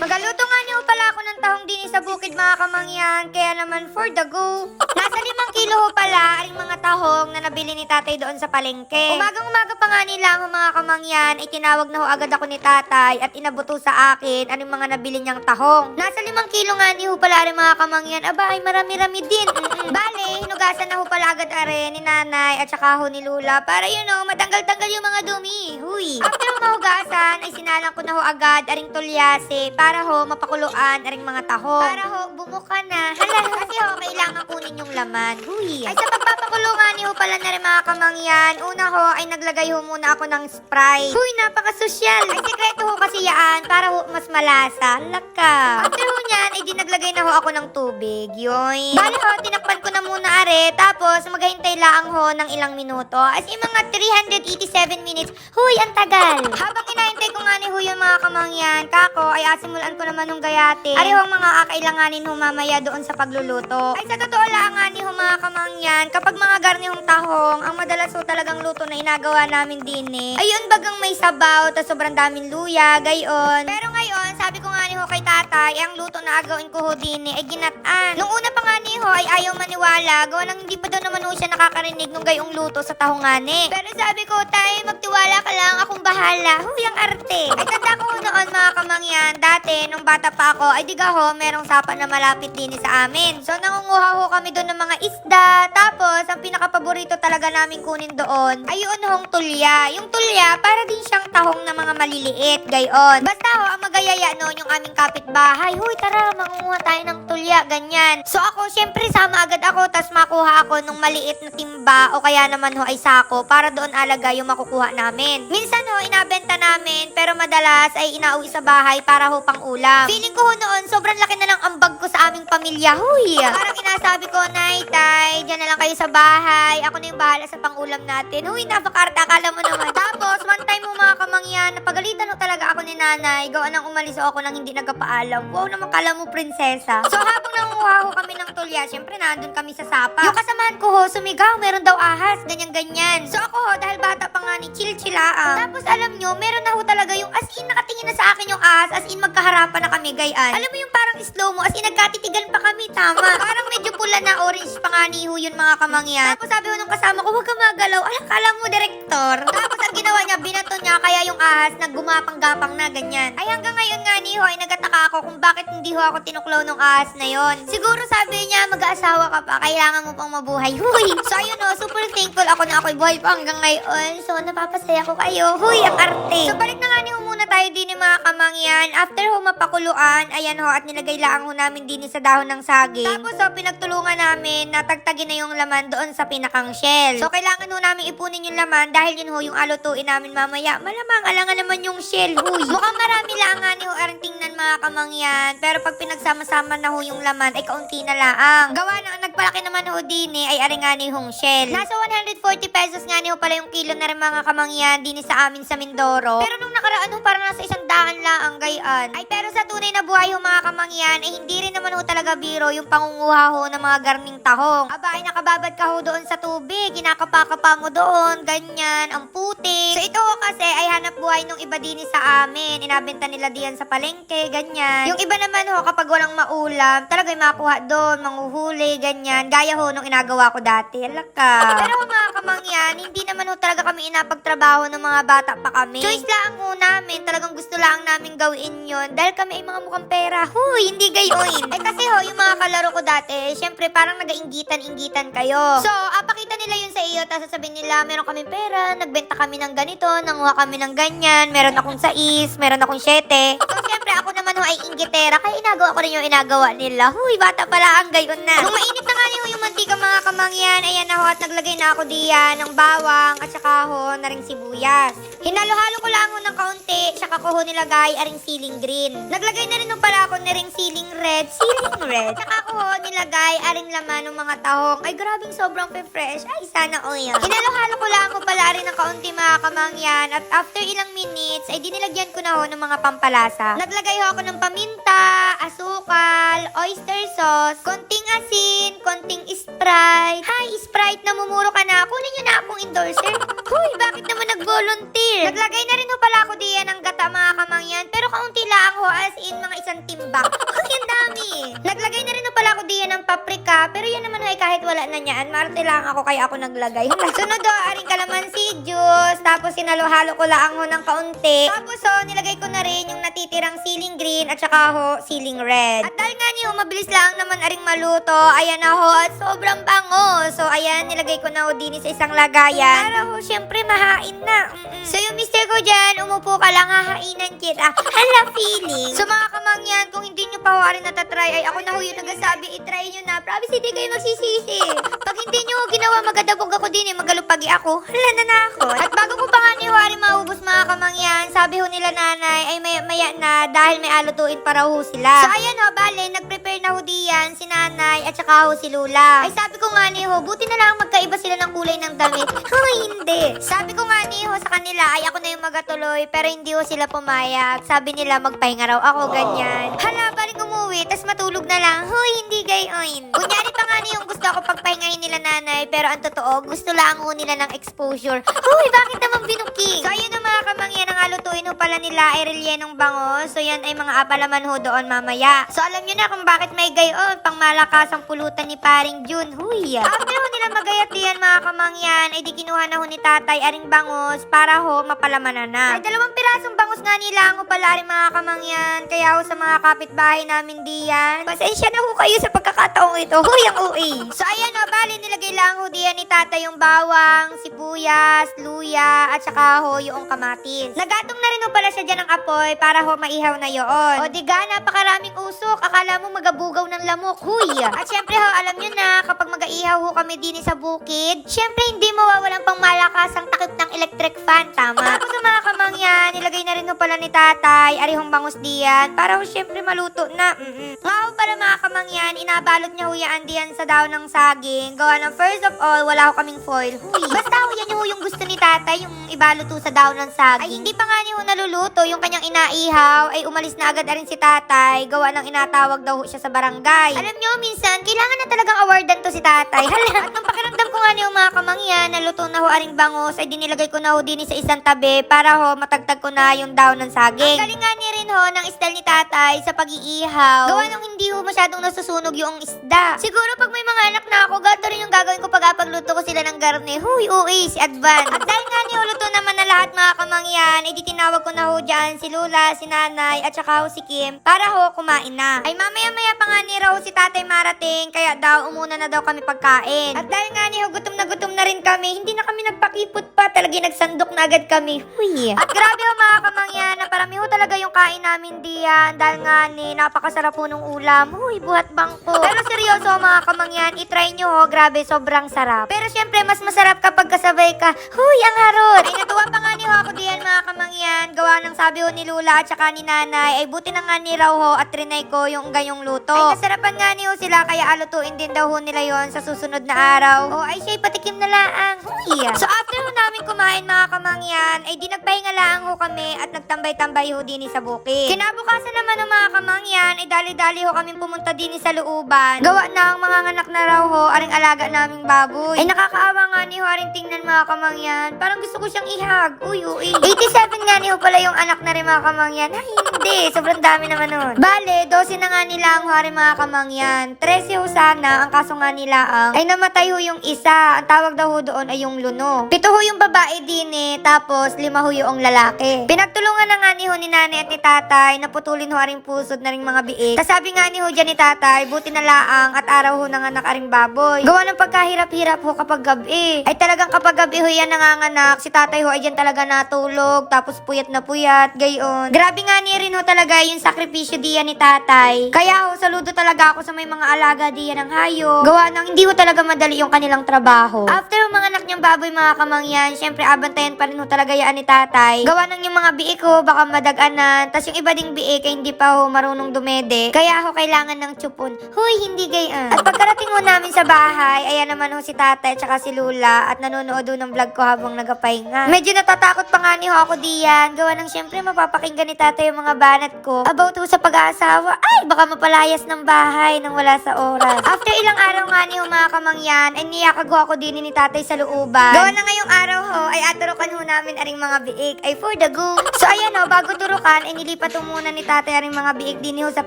Magaluto nga niyo pala ako ng tahong din sa bukid mga kamangyan, kaya naman for the go. Nasa limang kilo ho pala ang mga tahong na nabili ni tatay doon sa palengke. Umagang umaga pa nga nila ang mga kamangyan, ay tinawag na ho agad ako ni tatay at inabuto sa akin ang mga nabili niyang tahong. Nasa limang kilo nga ni ho pala ang mga kamangyan, aba ay marami-rami din. Mm-mm. Bale, hinugasan na ho pala are ni nanay at saka ho ni Lula para yun know, matanggal-tanggal yung mga dumi. Huy. After mahugasan, ay sinalang ko na ho agad aring tulyase para ho mapakuluan aring mga tahong. Para ho bumuka na. Hala, kasi ho kailangan kunin yung laman. Huy. Ay sa pagpapakulungan ho pala na rin mga kamangyan, una ho ay naglagay ho muna ako ng Sprite. Huy, napaka-sosyal. Ay sekreto ho kasi yaan para ho mas malasa. Laka. After ho niyan, ay di naglagay na ho ako ng tubig. Yoy. Bali ho, tinakpan ko na muna are. Tapos, maghahintay lang ho ng ilang minuto. As in mga 387 minutes. Huy, ang tagal. Habang inahintay ko nga ni ho yung mga kamangyan, kako, ay asimulan ko naman ng gayate. Ari ho mga kakailanganin ho mamaya doon sa pagluluto. Ay sa totoo lang nga ni mga kamangyan, kapag mga garnihong tahong, ang madalas ho talagang luto na inagawa namin din eh. Ayun bagang may sabaw, tas sobrang daming luya, gayon. Pero ngayon, sabi ko nga ni ho kay tatay, ang luto na agawin ko ho din eh, ay ginataan. Nung una ni ho, ay ayaw maniwala, gawa nang hindi pa daw naman siya nakakarinig nung gayong luto sa tahongani. Pero sabi ko, tay, magtiwala ka lang, akong bahala. Huy, ang arte. Ay tanda ko noon mga kamangyan, dati, nung bata pa ako, ay diga ho, merong sapa na malapit din sa amin. So, nangunguha ho kami doon ng mga isda. Tapos, ang pinakapaborito talaga namin kunin doon, ay yun hong tulya. Yung tulya, para din siyang tahong na mga maliliit, gayon. Basta ho, ang magayaya noon yung aming kapitbahay. Huy, tara, mangunguha tayo ng tulya, ganyan. So, ako, syempre, sama agad ako, tas makuha ako nung maliit na timba o kaya naman ho ay sako para doon alaga yung makukuha namin. Minsan ho, inabenta namin, pero madalas ay inauwi sa bahay para ho pang ulam. Feeling ko ho noon, sobrang laki na ng ambag ko sa aming pamilya. Huy! Parang inasabi ko, Nay, Tay, dyan na lang kayo sa bahay. Ako na yung bahala sa pangulam natin. Huy, napakarta, akala mo naman. Tapos, one time mo mga kamangyan, napagalitan ho talaga ako ni nanay. Gawa nang umalis ako nang hindi nagpaalam. Wow, naman kala mo prinsesa. So, habang nangunguha ho kami ng tulya, syempre nandun kami sa sapa. Yung kasamahan ko ho, sumigaw, meron daw ahas, ganyan-ganyan. So, ako ho, dahil bata pa nga ni chill-chillaang. Tapos, alam nyo, meron na ho talaga yung as in, nakatingin na sa akin yung ahas, as in, magkaharapan na kami, gayan. Alam mo yung parang slow mo, as in, nagkatitigan pa kami, tama. Parang medyo pula na orange pa nga ni ho yun, mga kamangyan. Tapos, sabi ho nung kasama ko, huwag ka magalaw. Alam, kala mo, direktor. Tapos, ang ginawa niya, binato niya, kaya yung ahas, naggumapang-gapang na, ganyan. Ay, hanggang ngayon nga ni ho, ay nagataka ako kung bakit hindi ho ako tinuklaw ng ahas na yon. Siguro sabi niya, mag-aasawa ka pa, kailangan mo pang mabuhay. Huy! So, ayun o, super thankful ako na ako'y buhay pa hanggang ngayon. So, napapasaya ko kayo. Huy, ang arte. So, balik na nga ni ho muna tayo din ng mga kamangyan. After ho mapakuluan, ayan ho, at nilagay lang ho namin din sa dahon ng saging. Tapos ho, pinagtulungan namin na tagtagin na yung laman doon sa pinakang shell. So, kailangan ho namin ipunin yung laman dahil yun ho yung alutuin namin mamaya. Malamang, alangan naman yung shell, huy. Mukhang marami lang nga ni ho aring tingnan mga kamangyan. Pero pag pinagsama-sama na ho yung laman, ay kaunti na laang. Gawa na, nagpalaki naman ho din eh, ay aring nga ni hong shell. Nasa 140 pesos nga ni ho pala yung kilo na rin mga kamangyan din sa amin sa Mindoro. Pero nung nakaraan ho, parang nasa isang daan lang ang gayan. Ay, pero sa tunay na buhay ho mga kamangyan, ay hindi rin naman ho talaga biro yung pangunguha ho ng mga garning tahong. Aba, ay nakababad ka ho doon sa tubig, kinakapa-kapa mo doon, ganyan, ang putik. So ito ho kasi ay hanap buhay nung iba din sa amin. Inabenta nila diyan sa palengke, ganyan. Yung iba naman ho, kapag walang maulam, talaga yung makuha doon, manguhuli, ganyan. Gaya ho nung inagawa ko dati. Alaka. Pero mga kamangyan, hindi naman ho talaga kami inapagtrabaho ng mga bata pa kami. Choice lang ho po namin, talagang gusto lang namin gawin yon dahil kami ay mga mukhang pera. Huy, hindi gayon. eh kasi ho, yung mga kalaro ko dati, syempre parang nagainggitan-inggitan kayo. So, ah, apakita nila yun sa iyo, tapos sasabihin nila, meron kami pera, nagbenta kami ng ganito, nanguha kami ng ganyan, meron akong 6, meron akong 7 syempre ako naman ho ay inggitera, kaya inagawa ko rin yung inagawa nila. Huy, bata pala ang gayon na. Mainit na nga niyo yung mantika mga kamangyan, ayan na ho, at naglagay na ako diyan ng bawang, at saka ho, na ring sibuyas. Hinalo-halo ko lang ho ng kaunti, saka ko ho nilagay aring siling green. Naglagay na rin ho pala ako na ring siling red, siling red. Saka ko ho nilagay aring laman ng mga tahong. Ay, grabing sobrang pe-fresh. Ay, sana o yan. Hinalo-halo ko lang ho pala rin ng kaunti mga kamangyan, at after ilang minutes, ay dinilagyan ko na ho ng mga pampalasa. Naglagay ho ako ng paminta, asukal, oyster sauce, konting asin, konting Sprite. Hi, Sprite, namumuro ka na. Kunin niyo na akong endorser. Huy, bakit naman nag-volunteer? Naglagay na rin ho pala ako diyan ng gata mga kamangyan, pero kaunti lang ho as in mga isang timbang. Huy, ang dami. Naglagay na rin ho pala ako diyan ng paprika, pero yan naman ay kahit wala na niyan, marte lang ako kaya ako naglagay. Sunod ho, aring kalamansi juice, tapos sinalo-halo ko lang ho ng kaunti. Tapos ho, nilagay ko na rin yung natitirang ceiling green at saka ho, ceiling red. At dahil nga niyo, mabilis lang naman aring maluto, ayan na ho, at sobrang bango. So, ayan, nilagay ko na ho din sa isang lagayan. Para ho, syempre, mahain na. Mm-mm. So, yung mister ko dyan, umupo ka lang, hahainan kita. Hala, feeling. So, mga kamangyan, kung hindi nyo pa rin natatry, ay ako na ho yung nagsasabi, itry nyo na. Promise, hindi kayo magsisisi. Pag hindi nyo ginawa, magadabog ako din eh, magalupagi ako. Hala na na ako. At bago ko pa nga ni Wari maubos mga kamangyan, sabi ho nila nanay, ay maya, maya na dahil may alutuin para ho sila. So, ayan ho, bale, nag-prepare na ho diyan si nanay at saka ho si Lula. Ay sabi ko nga ni ho, buti na lang magkaiba sila ng kulay ng damit. Ay, hindi. Sabi ko nga ni ho sa kanila, ay ako na yung magatuloy, pero hindi ho sila pumayag. Sabi nila magpahinga raw ako, ganyan. Hala, balik umuwi, tas matulog na lang. Huy, hindi gayon. Kunyari pa nga ni yung gusto ako pagpahingahin nila nanay, pero ang totoo, gusto lang nila ng exposure. Huy, bakit naman binuking? So, ayun ang mga kamangyan ang alutuin ho pala nila ay relyenong bango. So, yan ay mga apalaman ho doon mamaya. So, alam nyo na kung bakit may gayon, pang malakas ang pulutan ni paring June. Huy. After ho nila magayat diyan mga kamangyan, ay di kinuha na ho ni tatay aring bangos para ho mapalaman na. Ay dalawang pirasong bangos nga nila ho pala aring mga kamangyan. Kaya ho sa mga kapitbahay namin diyan. Pasensya na ho kayo sa pagkakataong ito. Huy, ang uwi. So, ayan ho, bali nilagay lang ho diyan ni tatay yung bawang, sibuyas, luya, at saka ho yung kamatis. Nagatong na rin ho pala siya dyan ng apoy para ho maihaw na yoon. O diga, napakaraming usok. Akala mo magabugaw ng lamok. Huy! At syempre ho, alam nyo na, kapag mag-aihaw ho kami din sa bukid, syempre hindi mawawalan pang malakas ang takip ng electric fan, tama? Tapos sa mga kamangyan, nilagay na rin ho pala ni tatay, arihong bangus diyan, para ho syempre maluto na. Mm-mm. Nga ho pala mga kamangyan, inabalot niya ho yan diyan sa daon ng saging. Gawa ng first of all, wala ho kaming foil. Huy! Basta ho yan ho yung gusto ni tatay, yung ibalot ho sa daon ng saging. Ay, hindi pa nga ni ho naluluto, yung kanyang inaihaw, ay umalis na agad rin si tatay, gawa ng inatawag daw siya sa barangay. Alam nyo, minsan, kailangan na talagang awardan to si tatay. Hala, at nung pakiramdam ko nga niyo mga kamangyan, naluto na ho aring bangos, ay dinilagay ko na ho din sa isang tabi para ho matagtag ko na yung daon ng saging. Ang galing nga ni rin ho ng style ni tatay sa pag-iihaw. Gawa ng hindi ho masyadong nasusunog yung isda. Siguro pag may mga anak na ako, gato rin yung gagawin ko pag apagluto ko sila ng garne. Huy, uwi, si Advan. At dahil nga ni luto naman na lahat mga kamangyan, ay di tinawag ko na ho dyan si Lula, si Nanay, at saka ho si Kim para ho kumain na. Ay mamaya-maya pa nga ni raw si tatay marating, kaya daw umuna na daw kami pagkain. At dahil nga ni ho, gutom na gutom na rin kami, hindi na kami nagpakipot pa, talaga nagsandok na agad kami. Huy. At grabe ho mga kamangyan, na parami ho talaga yung kain namin diyan, dahil nga ni napakasarap po nung ulam. Huy, buhat bangko. Pero seryoso mga kamangyan, itry nyo ho, grabe, sobrang sarap. Pero syempre, mas masarap kapag kasabay ka, huy, ang harot. Ay, natuwa pa nga ni ho ako diyan mga kamangyan, gawa ng sabi ho ni Lula at saka ni Nanay, ay buti na nga ni raw ho at trinay ko yung gayong luto. Ay, nasarapan nga ni ho sila, kaya alutuin din daw ho nila yon sa susunod na araw. O, ay siya'y patikim na laang. Huy. So, after ho namin kumain mga kamangyan, ay di nagpahinga laang ho kami at nagtambay-tambay ho din sa bukid. Kinabukasan naman ng mga kamangyan, ay dali-dali ho kami pumunta din sa looban. Gawa na ang mga anak na raw ho, aring alaga naming baboy. Ay nakakaawa nga ni ho, aring tingnan mga kamangyan. Parang gusto ko siyang ihag. Uy, uy. 87 nga ni ho pala yung anak na rin mga kamangyan. Ay, hindi. Sobrang dami naman nun. Bale, 12 na nga nila ang hari mga kamangyan. 13 ho sana, ang kaso nga nila ang ay namatay ho yung isa. Ang tawag daw ho doon ay yung luno. Pito ho yung babae din eh, tapos lima ho yung lalaki. Pinagtulungan na nga ni ho ni nanay at ni tatay, naputulin ho aring pusod na ring mga biik. Kasabi nga ni ho dyan ni tatay, buti na laang at araw ho nanganak aring baboy. Gawa ng pagkahirap-hirap ho kapag gabi. Ay talagang kapag gabi ho yan nanganganak, si tatay ho ay dyan talaga natulog, tapos puyat na puyat, gayon. Grabe nga ni rin ho talaga yung sakripisyo diyan ni tatay. Kaya ho, saludo talaga ako sa may mga alaga diyan ng hayop. Gawa ng hindi ho talaga madali yung kanilang trabaho. After mga anak niyang baboy mga kamangyan, syempre abantayan pa rin ho talaga yan ni tatay. Gawa ng yung mga biik ho, baka madaganan. Tapos yung iba ding biik ay hindi pa ho marunong dumede. Kaya ho kailangan ng tsupon. Huy, hindi gayan. At pagkarating ho namin sa bahay, ayan naman ho si tatay at si Lula at nanonood ho ng vlog ko habang nagapahinga. Medyo natatakot pa nga ni ho ako diyan. Gawa ng syempre mapapakinggan ni tatay yung mga pagbabanat ko about sa pag-aasawa, ay baka mapalayas ng bahay nang wala sa oras. After ilang araw nga ni mga kamangyan, ay niyakago ako din ni tatay sa looban. Gawa na ngayong araw ho, ay aturukan ho namin aring mga biik, ay for the go. So ayan ho, bago turukan, ay nilipat ho muna ni tatay aring mga biik din ho sa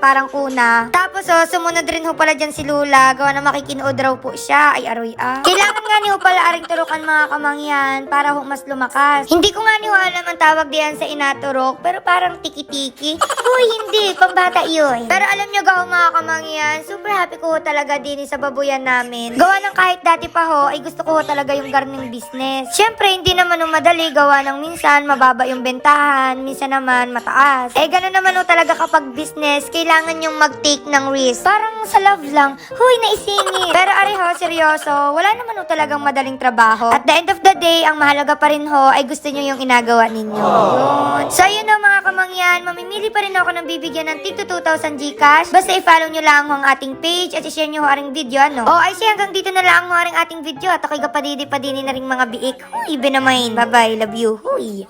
parang kuna. Tapos ho, sumunod rin ho pala dyan si Lula, gawa na makikinood raw po siya, ay aroy ah. Kailangan nga ni ho pala aring turukan mga kamangyan para ho mas lumakas. Hindi ko nga ni ho alam ang tawag diyan sa inaturok, pero parang tiki-tiki. Uy, hindi, pambata yun. Pero alam nyo gaw mga kamangyan, super happy ko talaga din sa babuyan namin. Gawa ng kahit dati pa ho, ay gusto ko talaga yung gardening business. Siyempre, hindi naman ho madali, gawa ng minsan mababa yung bentahan, minsan naman mataas. Eh, gano'n naman ho talaga kapag business, kailangan yung mag-take ng risk. Parang sa love lang, huy, naisingit. Pero ari ho, seryoso, wala naman ho talagang madaling trabaho. At the end of the day, ang mahalaga pa rin ho, ay gusto nyo yung inagawa ninyo. Yun. So, yun ho mga kamangyan, mamimili pa rin ako ng bibigyan ng tig to 2,000 Gcash. Basta i-follow nyo lang ang ating page at i-share nyo aring video, ano? O, ay siya, hanggang dito na lang aring ating video at ako'y kapadidi-padini na ring mga biik. Huy, benamain. Bye-bye, love you. Huy.